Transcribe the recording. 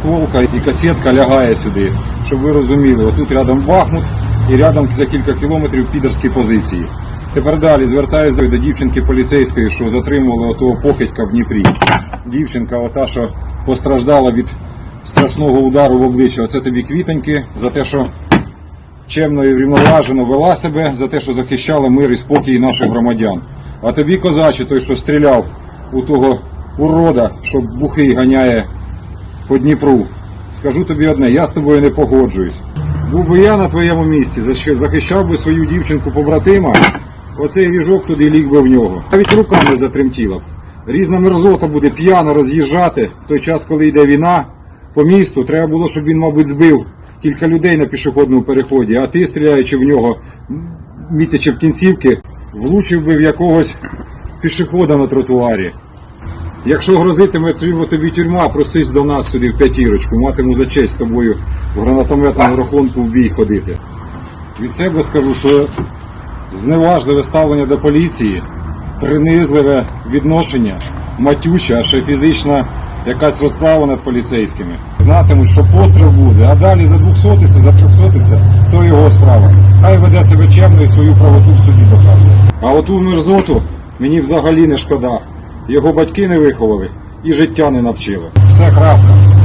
Стволка і касетка лягає сюди, щоб ви розуміли. Отут рядом Бахмут і рядом за кілька кілометрів підерські позиції. Тепер далі звертаюся до, дівчинки поліцейської, що затримували отого похитька в Дніпрі. Дівчинка, ота, що постраждала від страшного удару в обличчя. Оце тобі квітоньки за те, що чемно і врівноважено вела себе, за те, що захищала мир і спокій наших громадян. А тобі, козаче, той, що стріляв у того урода, що бухий ганяє по Дніпру. Скажу тобі одне, я з тобою не погоджуюсь. Був би я на твоєму місці, захищав би свою дівчинку побратима, оцей ріжок туди ліг би в нього. Навіть рука не затремтіла б. Різна мерзота буде п'яно роз'їжджати в той час, коли йде війна по місту. Треба було, щоб він, мабуть, збив кілька людей на пішохідному переході, а ти, стріляючи в нього, мітячи в кінцівки, влучив би в якогось пішохода на тротуарі. Якщо грозитиме тобі тюрма, просись до нас сюди в п'ятірочку, матиму за честь з тобою в гранатометному рахунку в бій ходити. Від себе скажу, що зневажливе ставлення до поліції, принизливе відношення, матюче, а ще фізична якась розправа над поліцейськими. Знатимуть, що постріл буде, а далі за двохсотиця, за трьохсотиця, то його справа. Хай веде себе чемно і свою правоту в суді доказує. А оту мерзоту мені взагалі не шкода. Його батьки не виховали і життя не навчили. Все крапка.